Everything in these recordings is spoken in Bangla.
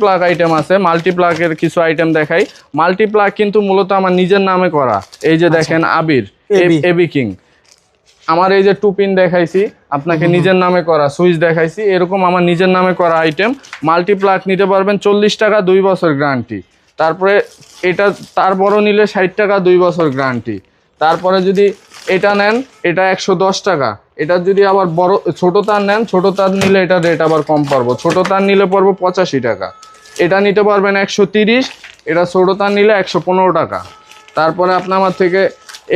প্লাগ আইটেম আছে মাল্টিপ্লাগের কিছু আইটেম দেখাই। মাল্টিপ্লাগ কিন্তু মূলত আমার নিজের নামে করা। এই যে দেখেন আবির এবি। কিং। আমার এই যে টুপিন দেখাইছি আপনাকে নিজের নামে করা সুইচ দেখাইছি। এরকম আমার নিজের নামে করা আইটেম মাল্টিপ্লাগ নিতে পারবেন চল্লিশ টাকা দুই বছর গ্যারান্টি তারপরে এটা তার বড় নিলে ষাট টাকা দুই বছর গ্যারান্টি তারপরে যদি এটা নেন এটা একশো দশ টাকা। এটা যদি আবার বড় ছোট তার নেন ছোট তার নিলে এটা রেট আবার কম পড়ব ছোট তার নিলে পড়ব পঁচাশি টাকা। এটা নিতে পারবেন একশো তিরিশ, এটা ছোট তার নিলে একশো পনেরো টাকা। তারপরে আপনি আমার থেকে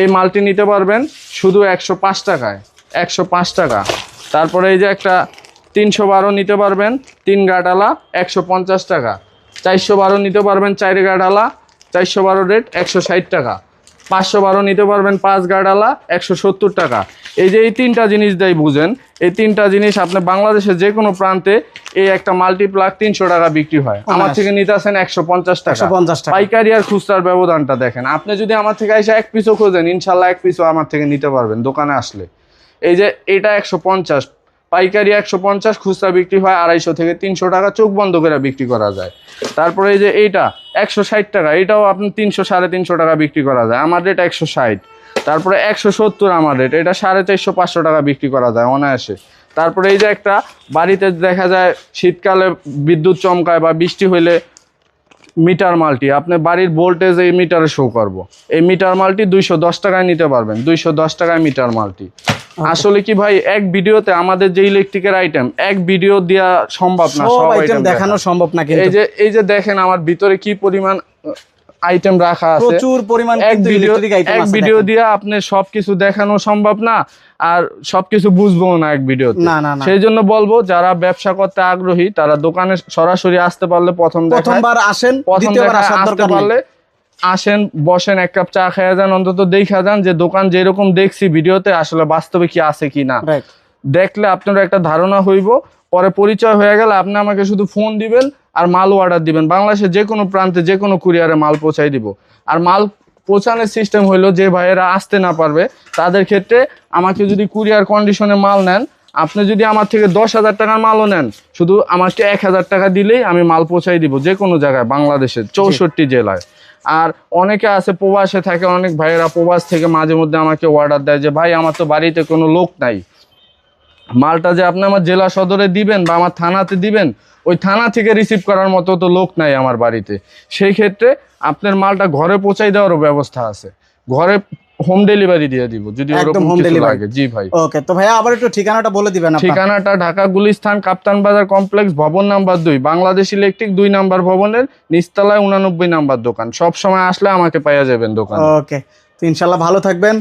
এই মালটি নিতে পারবেন শুধু একশো পাঁচ টাকায়, একশো পাঁচ টাকা। তারপরে এই যে একটা তিনশো বারো নিতে পারবেন, তিন গাডালা, একশো পঞ্চাশ টাকা। চারশো বারো নিতে পারবেন চার গাডালা, চারশো বারো রেট একশো ষাট টাকা। পাঁচশো বারো নিতে পারবেন পাঁচ গাডালা একশো সত্তর টাকা। এই যে এই তিনটা জিনিস দেয় বুঝেন এই তিনটা জিনিস আপনি বাংলাদেশের যে কোনো প্রান্তে এই একটা মাল্টিপ্লাগ তিনশো টাকা বিক্রি হয়। আমার থেকে নিতে আসেন একশো পঞ্চাশ টাকা। একশো পঞ্চাশ টাকা। পাইকারি আর খুচরার ব্যবধানটা দেখেন। আপনি যদি আমার থেকে এসে এক পিসও খোঁজেন ইনশাল্লাহ এক পিসও আমার থেকে নিতে পারবেন দোকানে আসলে। এই যে এটা একশো পঞ্চাশ পাইকারি একশো পঞ্চাশ, খুচরা বিক্রি হয় আড়াইশো থেকে তিনশো টাকা, চোখ বন্ধ করে বিক্রি করা যায়। তারপরে এই যে এইটা, একশো ষাট টাকা, এটাও আপনি তিনশো, সাড়ে তিনশো টাকা বিক্রি করা যায়। আমার রেট একশো ষাট। তারপরে একশো সত্তর আমার রেট এটা সাড়ে চারশো, পাঁচশো টাকা বিক্রি করা যায় অনায়াসে। তারপরে এই যে একটা, বাড়িতে দেখা যায় শীতকালে বিদ্যুৎ চমকায় বা বৃষ্টি হইলে মিটার মালটি, আপনি বাড়ির ভোল্টেজ এই মিটারে শো করব। এই মিটার মালটি দুইশো দশ টাকায় নিতে পারবেন, দুইশো দশ টাকায় মিটার মাল্টি। আসলে কি ভাই এক ভিডিওতে আমাদের যে ইলেকট্রিকের আইটেম এক ভিডিও দেওয়া সম্ভব না সব আইটেম দেখানো। সম্ভব না এই যে এই যে দেখেন আমার ভিতরে কি পরিমাণ আইটেম রাখা আছে। প্রচুর পরিমাণ এক কিন্তু ভিডিও এক ভিডিও দিয়ে আপনি সবকিছু দেখানো সম্ভব না আর সবকিছু বুঝব না এক ভিডিওতে। না না সেই জন্য বলব যারা ব্যবসা করতে আগ্রহী তারা দোকানে সরাসরি আসতে পারলে প্রথম প্রথমবার আসেন দ্বিতীয়বার আসার আসতে দরকার নেই। পারলে আসেন বসেন এক কাপ চা খেয়ে যান অন্তত দেখা যান যে দোকান যেরকম দেখছি ভিডিওতে আসলে বাস্তবে কি আছে কি না। দেখলে আপনার একটা ধারণা হইব পরে পরিচয় হয়ে গেলে আপনি আমাকে শুধু ফোন দিবেন আর মাল অর্ডার দিবেন। বাংলাদেশের যে কোনো প্রান্তে যে কোনো কুরিয়ারে মাল পৌঁছাই দিব। আর মাল পৌঁছানোর সিস্টেম হইল যে ভাইয়েরা আসতে না পারবে তাদের ক্ষেত্রে আমাকে যদি কুরিয়ার কন্ডিশনে মাল নেন আপনি যদি আমার থেকে দশ হাজার টাকার মালও নেন শুধু আমাকে এক হাজার টাকা দিলেই আমি মাল পৌঁছাই দিব যে কোনো জায়গায় বাংলাদেশের চৌষট্টি জেলায়। আর অনেকে আছে, প্রবাসে থাকে, অনেক ভাইয়েরা প্রবাস থেকে মাঝে মধ্যে আমাকে অর্ডার দেয় যে, ভাই, আমার তো বাড়িতে কোনো লোক নাই। মালটা যে আপনি আমার জেলা সদরে দিবেন বা আমার থানাতে দিবেন, ওই থানা থেকে রিসিভ করার মতো তো লোক নাই আমার বাড়িতে। সেই ক্ষেত্রে আপনার মালটা ঘরে পৌঁছাই দেওয়ারও ব্যবস্থা আছে। ঘরে হোম ডেলিভারি দিয়ে দিব যদি একদম লাগে। জি ভাই। ওকে তো ভাইয়া আবার একটু ঠিকানাটা বলে দিবেন ঠিকানাটা ঢাকা গুলিস্তান কাপ্তান বাজার কমপ্লেক্স ভবন নাম্বার দুই বাংলাদেশ ইলেকট্রিক দুই নাম্বার ভবনের নিচতলায় উনানব্বই নাম্বার দোকান। সব সময় আসলে আমাকে পাওয়া যাবেন দোকান। ওকে তো ইনশাল্লাহ ভালো থাকবেন।